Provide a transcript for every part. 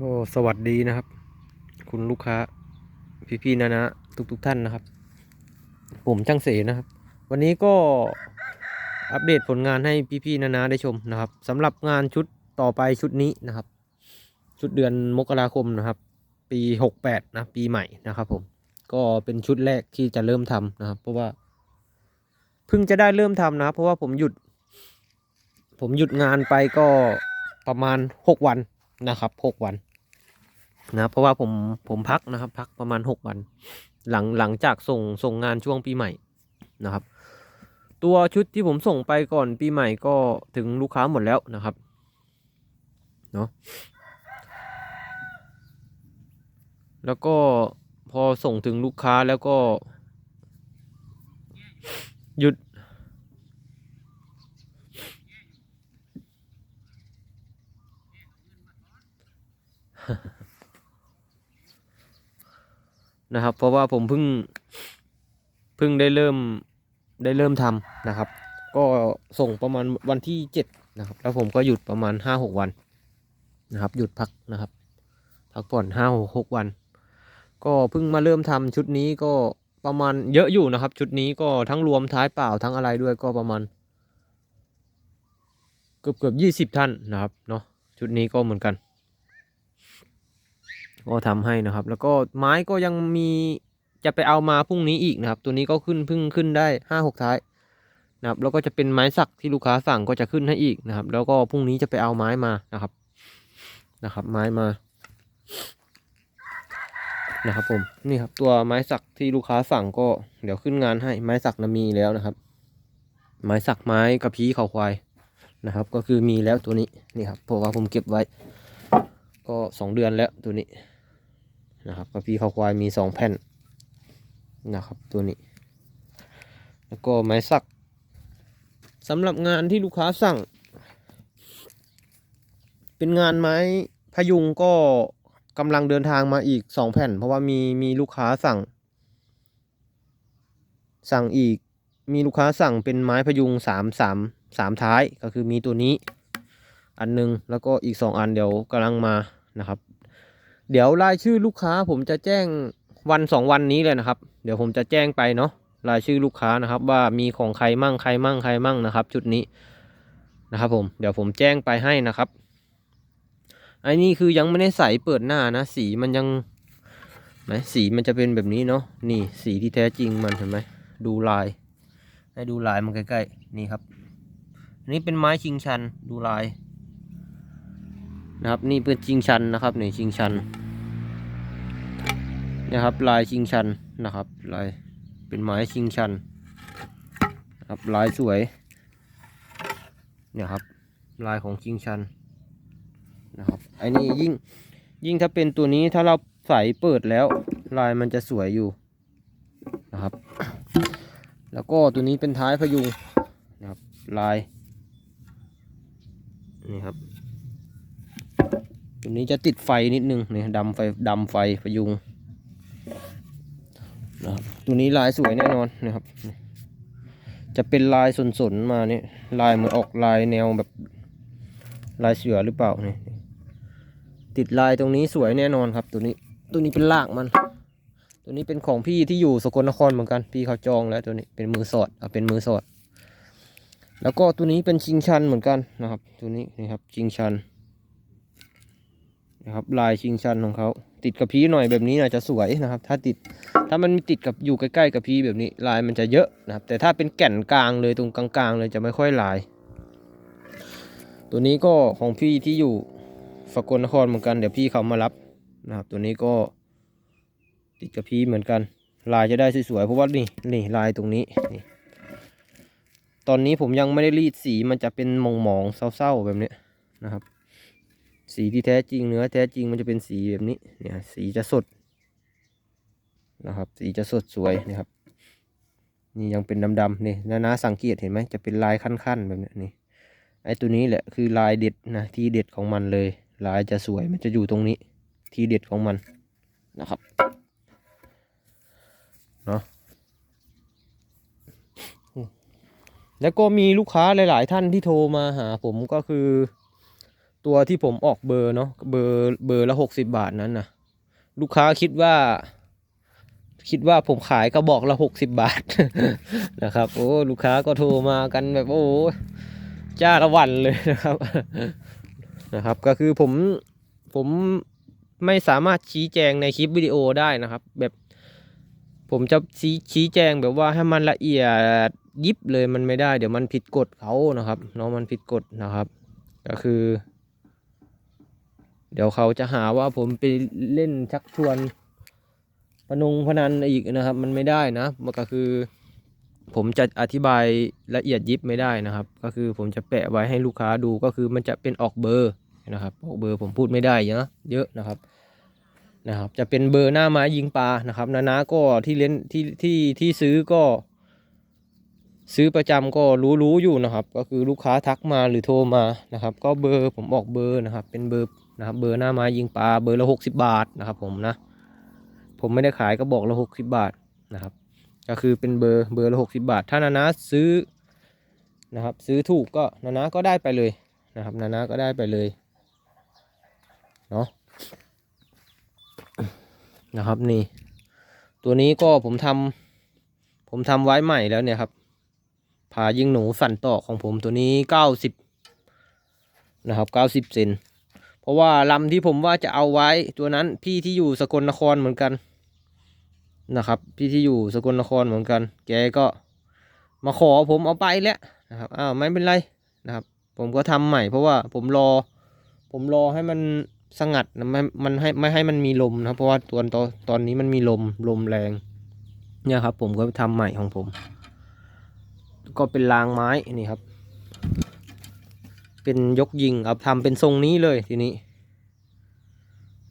โอ้สวัสดีนะครับ คุณลูกค้า พี่ๆนะนะทุกๆทท่านนะครับ ผมช่างเสนะครับ วันนี้ก็อัปเดตผลงานให้พี่ๆนะนะได้ชมนะครับสำหรับงานชุดต่อไปชุดนี้นะครับ ชุดเดือนมกราคมนะครับ ปีหกแปดนะปีใหม่นะครับ ผมก็เป็นชุดแรกที่จะเริ่มทำนะครับ เพราะว่าเพิ่งจะได้เริ่มทำนะเพราะว่าผมหยุด ผมหยุดงานไปก็ประมาณหกวันนะครับหกวัน นะเพราะว่าผมผมพักนะครับ พักประมาณหกวัน หลังหลังจากส่งส่งงานช่วงปีใหม่นะครับ ตัวชุดที่ผมส่งไปก่อนปีใหม่ก็ถึงลูกค้าหมดแล้วนะครับเนาะแล้วก็พอส่งถึงลูกค้าแล้วก็ หยุด นะครับ เพราะว่าผมเพิ่งเพิ่งได้เริ่มได้เริ่มทำนะครับ ก็ส่งประมาณวันที่เจ็ดนะครับ แล้วผมก็หยุดประมาณห้าหกวันนะครับ หยุดพักนะครับ พักผ่อนห้าหกวัน ก็เพิ่งมาเริ่มทำชุดนี้ก็ประมาณเยอะอยู่นะครับ ชุดนี้ก็ทั้งรวมท้ายเปล่าทั้งอะไรด้วยก็ประมาณ เกือบเกือบยี่สิบท่านนะครับเนาะชุดนี้ก็เหมือนกัน ก็ทำให้นะครับ แล้วก็ไม้ก็ยังมีจะไปเอามาพรุ่งนี้อีกนะครับ ตัวนี้ก็ขึ้นพิ่งขึ้นได้ห้าหกท้ายนะครับแล้วก็จะเป็นไม้สักที่ลูกค้าสั่งก็จะขึ้นให้อีกนะครับ แล้วก็พรุ่งนี้จะไปเอาไม้มานะครับนะครับ ไม้มานะครับผมนี่ครับตัวไม้สักที่ลูกค้าสั่งก็เดี๋ยวขึ้นงานให้ไม้สักนะมีแล้วนะครับ ไม้สักไม้กระพี้เขาควายนะครับ ก็คือมีแล้วตัวนี้นี่ครับพว่าผมเก็บไว้ ก็สองเดือนแล้วตัวนี้ นะครับกระพี้เขาควายมีสองแผ่นนะครับตัวนี้ แล้วก็ไม้สักสำหรับงานที่ลูกค้าสั่ง เป็นงานไม้พยุงก็กำลังเดินทางมาอีกสองแผ่น เพราะว่ามีมีลูกค้าสั่ง สั่งอีกมีลูกค้าสั่งเป็นไม้พยุงสามสามสามท้ายก็คือมีตัวนี้ อันหนึงแล้วก็อีกสองอันเดี๋ยวกำลังมานะครับ เดี๋ยวรายชื่อลูกค้าผมจะแจ้งวันสองวันนี้เลยนะครับ เดี๋ยวผมจะแจ้งไปเนาะรายชื่อลูกค้านะครับ ว่ามีของใครมั่งใครมั่งใครมั่งนะครับ ชุดนี้นะครับผมเดี๋ยวผมแจ้งไปให้นะครับไอ้นี่คือยังไม่ได้ใส่เปิดหน้านะ สีมันยังไหมสีมันจะเป็นแบบนี้เนาะนี่สีที่แท้จริงมันเห็นไหมดูลาย ให้ดูลายมันใกล้ๆนี่ครับอันนี้เป็นไม้ชิงชันดูลาย นะครับ นี่เป็นชิงชันนะครับนี่ชิงชันนะครับ ลายชิงชันนะครับ ลายเป็นไม้ชิงชันนะครับลายสวยเนี่ยครับลายของชิงชันนะครับไอ้นี่ยิ่งยิ่งถ้าเป็นตัวนี้ถ้าเราใส่เปิดแล้ว ลายมันจะสวยอยู่นะครับ แล้วก็ตัวนี้เป็นท้ายพยุงนะครับลายนี่ครับ ตัวนี้จะติดไฟนิดนึงเนี่ยดำไฟดำไฟพยุงนะครับตัวนี้ลายสวยแน่นอนนะครับ จะเป็นลายสนๆมาเนี่ยลายเหมือนออกลายแนวแบบลายเสือหรือเปล่านี่ติดลายตรงนี้สวยแน่นอนครับ ตัวนี้ตัวนี้เป็นลากมัน ตัวนี้เป็นของพี่ที่อยู่สกลนครเหมือนกันพี่เขาจองแล้วตัวนี้เป็นมือสอดเอาเป็นมือสอด แล้วก็ตัวนี้เป็นชิงชันเหมือนกันนะครับ ตัวนี้นี่ครับชิงชัน นะครับลายชิงชันของเขาติดกับพีหน่อยแบบนี้อาจจะสวยนะครับ ถ้าติดถ้ามันมีติดกับอยู่ใกล้ๆกับพีแบบนี้ลายมันจะเยอะนะครับ แต่ถ้าเป็นแก่นกลางเลยตรงกลางๆเลยจะไม่ค่อยลาย ตัวนี้ก็ของพี่ที่อยู่สกลนครเหมือนกันเดี๋ยวพี่เขามารับนะครับ ตัวนี้ก็ติดกับพีเหมือนกัน ลายจะได้สวยๆเพราะว่านี่นี่ลายตรงนี้นี่ตอนนี้ผมยังไม่ได้รีดสีมันจะเป็นหมองๆเศร้าๆแบบนี้นะครับ สีที่แท้จริงเนื้อแท้จริงมันจะเป็นสีแบบนี้เนี่ยสีจะสดนะครับ สีจะสดสวยนะครับนี่ยังเป็นดำๆนี่นะนะสังเกตเห็นไหมจะเป็นลายขั้นๆแบบนี้นี่ไอ้ตัวนี้แหละคือลายเด็ดนะที่เด็ดของมันเลย ลายจะสวยมันจะอยู่ตรงนี้ ที่เด็ดของมันนะครับเนาะแล้วก็มีลูกค้าหลาย ๆ ท่านที่โทรมาหาผมก็คือ ตัวที่ผมออกเบอร์เนาะเบอร์เบอร์ละหกสิบาทนั้นนะลูกค้าคิดว่า คิดว่าผมขายกระบอกละหกสิบบาทนะครับ โอ้ลูกค้าก็โทรมากันแบบโอ้จ้าละวันเลยนะครับนะครับ ก็คือผมผมไม่สามารถชี้แจงในคลิปวิดีโอได้นะครับ แบบผมจะชี้ชี้แจงแบบว่าให้มันละเอียดยิบเลยมันไม่ได้ เดี๋ยวมันผิดกฎเขานะครับเนาะมันผิดกฎนะครับ ก็คือ ดี๋ยวเขาจะหาว่าผมไปเล่นชักชวนพนงพนันอีกนะครับ มันไม่ได้นะมันก็คือ ผมจะอธิบายละเอียดยิบไม่ได้นะครับ ก็คือผมจะแปะไว้ให้ลูกค้าดูก็คือมันจะเป็นออกเบอร์นะครับออกเบอร์ผมพูดไม่ได้เยอะเยอะนะครับนะครับ จะเป็นเบอร์หน้าไม้ยิงปลานะครับนานาก็ที่เล่นที่ที่ที่ซื้อก็ ซื้อประจำก็รู้รู้อยู่นะครับ ก็คือลูกค้าทักมาหรือโทรมานะครับ ก็เบอร์ผมออกเบอร์นะครับ เป็นเบอร์นะครับ เบอร์หน้าไม้ยิงปลาเบอร์ละหกสิบาทนะครับ ผมนะ ผมไม่ได้ขายก็บอกละหกสิบาทนะครับ ก็คือเป็นเบอร์เบอร์ละหกสิบาท ถ้านานาซื้อนะครับ ซื้อถูกก็นานาก็ได้ไปเลยนะครับ นานาก็ได้ไปเลยเนาะนะครับนี่ ตัวนี้ก็ผมทำผมทำไว้ใหม่แล้วเนี่ยครับ ผายิงหนูสันต่อของผมตัวนี้เก้าสิบนะครับเก้าสิบเซนเพราะว่าลำที่ผมว่าจะเอาไว้ตัวนั้นพี่ที่อยู่สกลนครเหมือนกันนะครับ พี่ที่อยู่สกลนครเหมือนกัน แกก็มาขอผมเอาไปแล้วนะครับอ้าวไม่เป็นไรนะครับ ผมก็ทำใหม่เพราะว่าผมรอ ผมรอให้มันสงัดนะไม่มันให้ไม่ให้มันมีลมนะเพราะว่าตัวตอนตอนนี้มันมีลมลมแรงเนี่ยครับ ผมก็ทำใหม่ของผม ก็เป็นรางไม้นี่ครับ เป็นยกยิงเอาทำเป็นทรงนี้เลยทีนี้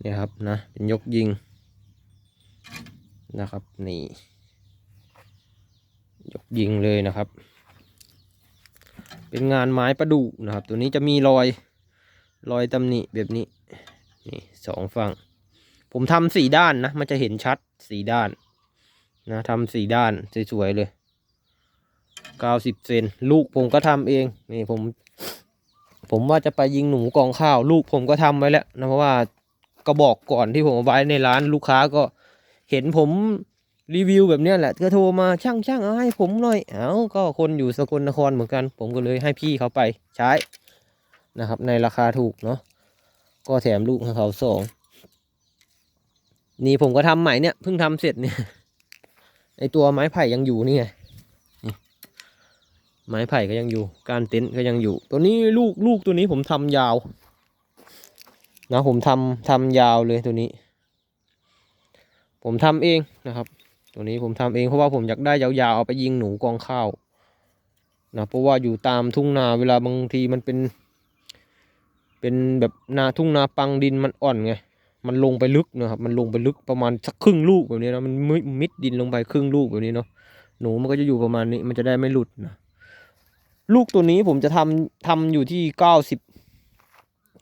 เนี่ยครับนะเป็นยกยิงนะครับนี่ยกยิงเลยนะครับ เป็นงานไม้ประดู่นะครับ ตัวนี้จะมีรอยรอยตำหนิแบบนี้นี่สองฝั่ง ผมทำสี่ด้านนะ มันจะเห็นชัดสี่ด้านนะทำสี่ด้านสวยๆเลย เก้าสิบเซนลูกผมก็ทำเองนี่ผม ผมว่าจะไปยิงหนูกองข้าว ลูกผมก็ทำไว้แล้วนะเพราะว่ากระบอกก่อนที่ผมเอาไว้ในร้านลูกค้าก็เห็นผมรีวิวแบบเนี้ยแหละก็โทรมาช่างช่างเอาให้ผมหน่อย เอาก็คนอยู่สกลนครเหมือนกัน ผมก็เลยให้พี่เขาไปใช้นะครับ ในราคาถูกเนาะก็แถมลูกให้เขาสองนี่ผมก็ทำใหม่เนี่ยเพิ่งทำเสร็จเนี่ยไอตัวไม้ไผ่ยังอยู่นี่ไง ไม้ไผ่ก็ยังอยู่ การเต็นท์ก็ยังอยู่ ตัวนี้ลูกลูกตัวนี้ผมทำยาวนะผมทำทำยาวเลยตัวนี้ ผมทำเองนะครับ ตัวนี้ผมทำเองเพราะว่าผมอยากได้ยาวๆเอาไปยิงหนูกองข้าวนะเพราะว่าอยู่ตามทุ่งนาเวลาบางทีมันเป็น เป็นแบบนาทุ่งนาปังดินมันอ่อนไงมันลงไปลึกนะครับ มันลงไปลึกประมาณสักครึ่งลูกแบบนี้นะมันมิดดินลงไปครึ่งลูกแบบนี้เนาะหนูมันก็จะอยู่ประมาณนี้มันจะได้ไม่หลุดนะ ลูกตัวนี้ผมจะทำทำอยู่ที่เก้าสิบ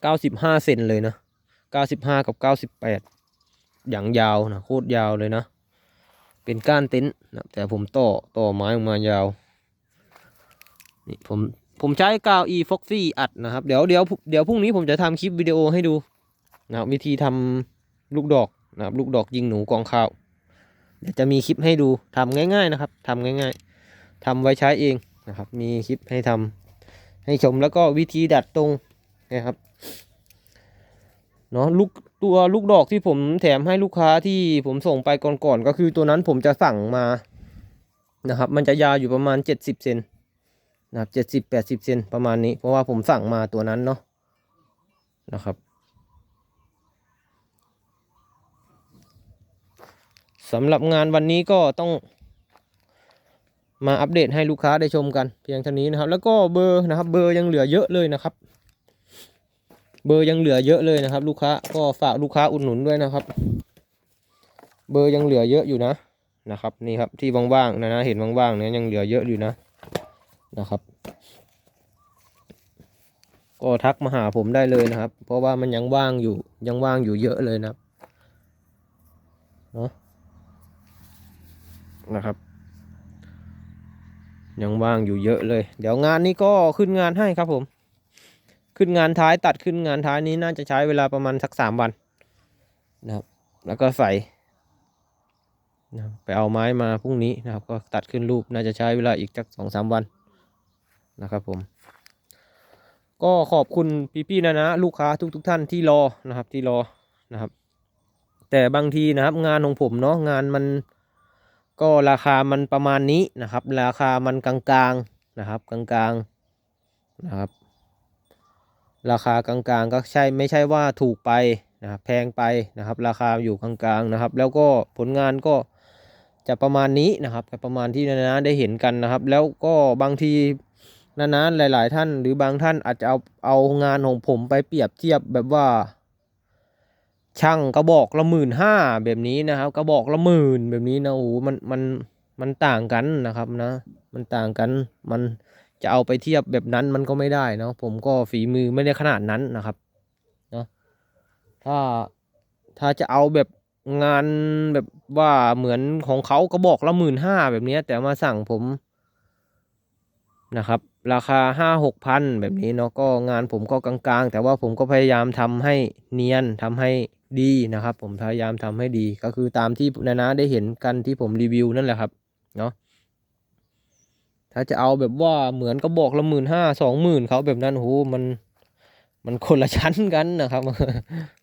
เก้าสิบห้าเซนเลยนะเก้าสิบห้ากับเก้าสิบแปดอย่างยาวนะโคตรยาวเลยนะ เป็นก้านเต็นท์นะแต่ผมต่อต่อไม้ออกมายาวนี่ผมผมใช้กาว e foxy อัดนะครับ เดี๋ยวเดี๋ยวเดี๋ยวพรุ่งนี้ผมจะทำคลิปวิดีโอให้ดูนะวิธีทำลูกดอกนะครับลูกดอกยิงหนูกองข้าวเดี๋ยวจะมีคลิปให้ดูทำง่าย ๆ นะครับทำง่าย ๆทำไว้ใช้เอง นะครับ มีคลิปให้ทำให้ชมแล้วก็วิธีดัดตรงนะครับเนาะลูกตัวลูกดอกที่ผมแถมให้ลูกค้าที่ผมส่งไปก่อนๆก็คือตัวนั้นผมจะสั่งมานะครับ มันจะยาวอยู่ประมาณเจ็ดสิบเซนนะครับเจ็ดสิบแปดสิบเซนประมาณนี้ เพราะว่าผมสั่งมาตัวนั้นเนาะนะครับ สำหรับงานวันนี้ก็ต้อง มาอัปเดตให้ลูกค้าได้ชมกันเพียงเท่านี้นะครับ แล้วก็เบอร์นะครับ เบอร์ยังเหลือเยอะเลยนะครับ เบอร์ยังเหลือเยอะเลยนะครับ ลูกค้าก็ฝากลูกค้าอุดหนุนด้วยนะครับ เบอร์ยังเหลือเยอะอยู่นะนะครับ นี่ครับที่ว่างๆนะนะเห็นว่างๆเนี่ยยังเหลือเยอะอยู่นะนะครับ ก็ทักมาหาผมได้เลยนะครับ เพราะว่ามันยังว่างอยู่ยังว่างอยู่เยอะเลยนะครับเนาะนะครับ ยังว่างอยู่เยอะเลย เดี๋ยวงานนี้ก็ขึ้นงานให้ครับผม ขึ้นงานท้ายตัดขึ้นงานท้ายนี้น่าจะใช้เวลาประมาณสักสามวันนะครับ แล้วก็ใส่นะไปเอาไม้มาพรุ่งนี้นะครับ ก็ตัดขึ้นรูปน่าจะใช้เวลาอีกสักสองสามวันนะครับผม ก็ขอบคุณพี่ๆนะนะลูกค้าทุกๆท่านที่รอนะครับที่รอนะครับ แต่บางทีนะครับงานของผมเนาะงานมัน ก็ราคามันประมาณนี้นะครับ ราคามันกลางๆนะครับ กลางๆนะครับ ราคากลางๆก็ใช่ไม่ใช่ว่าถูกไปนะครับแพงไปนะครับ ราคาอยู่กลางๆนะครับ แล้วก็ผลงานก็จะประมาณนี้นะครับประมาณที่นานาได้เห็นกันนะครับ แล้วก็บางทีนานาหลาย ๆ ท่าน หรือบางท่านอาจจะเอาเอางานของผมไปเปรียบเทียบแบบว่า ช่างกระบอกละหมื่นห้าแบบนี้นะครับกระบอกละหมื่นแบบนี้นะโอ้มันมันมันต่างกันนะครับนะ มันต่างกันมันจะเอาไปเทียบแบบนั้นมันก็ไม่ได้เนาะผมก็ฝีมือไม่ได้ขนาดนั้นนะครับเนาะถ้าถ้าจะเอาแบบงานแบบว่าเหมือนของเขากระบอกละหมื่นห้าแบบนี้แต่มาสั่งผม นะครับ ราคาห้าหกพันแบบนี้เนาะก็งานผมก็กลางๆ แต่ว่าผมก็พยายามทำให้เนียนทำให้ดีนะครับ ผมพยายามทำให้ดีก็คือตามที่นานาได้เห็นกันที่ผมรีวิวนั่นแหละครับเนาะถ้าจะเอาแบบว่าเหมือนก็บอกละหมื่นห้าสองหมื่นเขาแบบนั้นโหมันมันคนละชั้นกันนะครับ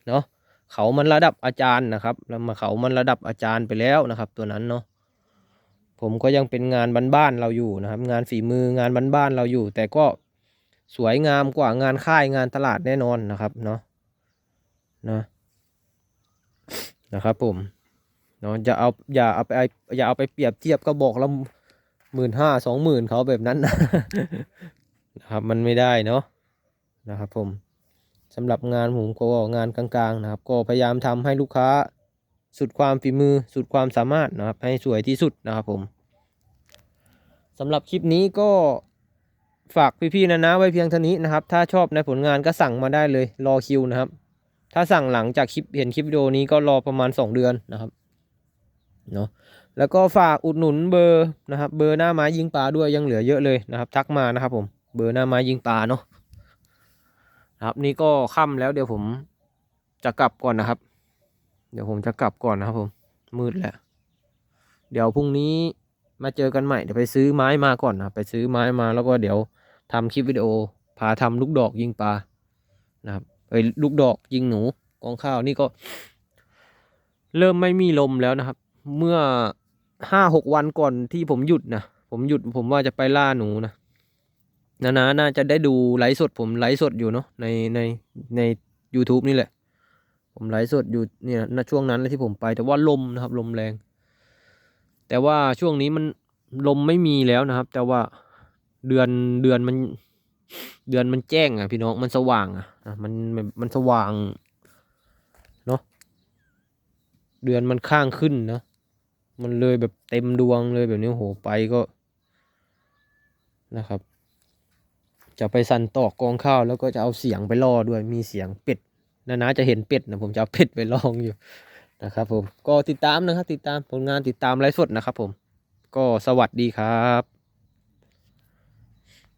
เนาะเขามันระดับอาจารย์นะครับแล้วมาเขามันระดับอาจารย์ไปแล้วนะครับ ตัวนั้นเนาะ ผมก็ยังเป็นงานบ้านๆเราอยู่นะครับ งานฝีมืองานบ้านๆเราอยู่ แต่ก็สวยงามกว่างานค่ายงานตลาดแน่นอนนะครับเนาะนะนะครับผมเนาะจะเอาอย่าเอาไปอย่าเอาไปเปรียบเทียบก็บอกละหมื่นห้าสองหมื่นเขาแบบนั้นนะนะครับมันไม่ได้เนาะนะครับผมสำหรับงานผมก็งานกลางๆนะครับ ก็พยายามทำให้ลูกค้า สุดความฝีมือสุดความสามารถนะครับ ให้สวยที่สุดนะครับผมสำหรับคลิปนี้ก็ฝากพี่ๆนะนะไว้เพียงเท่านี้นะครับ ถ้าชอบในผลงานก็สั่งมาได้เลยรอคิวนะครับ ถ้าสั่งหลังจากคลิปเห็นคลิปวิดีโอนี้ก็รอประมาณ 2 เดือนนะครับเนาะแล้วก็ฝากอุดหนุนเบอร์นะครับ เบอร์หน้าไม้ยิงปลาด้วยยังเหลือเยอะเลยนะครับ ทักมานะครับผมเบอร์หน้าไม้ยิงปลาเนาะนะครับนี่ก็ค่ำแล้วเดี๋ยวผมจะกลับก่อนนะครับ เดี๋ยวผมจะกลับก่อนนะครับผม มืดแล้ว เดี๋ยวพรุ่งนี้มาเจอกันใหม่ เดี๋ยวไปซื้อไม้มาก่อนนะไปซื้อไม้มาแล้วก็เดี๋ยวทำคลิปวิดีโอ พาทำลูกดอกยิงปลา นะครับเอ้ยลูกดอกยิงหนูกองข้าวนี่ก็ เริ่มไม่มีลมแล้วนะครับ เมื่อห้าหกวันก่อนที่ผมหยุดนะ ผมหยุดผมว่าจะไปล่าหนูนะนานาน่าจะได้ดูไลฟ์สดผมไลฟ์สดอยู่เนาะในในใน u t u b e นี่แหละ ผมไลฟ์สดอยู่เนี่ยณช่วงนั้นเลยที่ผมไป แต่ว่าลมนะครับลมแรง แต่ว่าช่วงนี้มันลมไม่มีแล้วนะครับ แต่ว่าเดือนเดือนมัน เดือนมันแจ้งอะพี่น้องมันสว่างอะมันมันมันสว่างเนาะเดือนมันข้างขึ้นเนาะมันเลยแบบเต็มดวงเลยแบบนี้โอ้โหไปก็นะครับ จะไปสั่นตอกกองข้าวแล้วก็จะเอาเสียงไปล่อด้วยมีเสียงเป็ด นานาจะเห็นเป็ดนะผมจะเอาเป็ดไปลองอยู่นะครับผมก็ติดตามนะครับ ติดตามผลงานติดตามไลฟ์สดนะครับผมก็สวัสดีครับ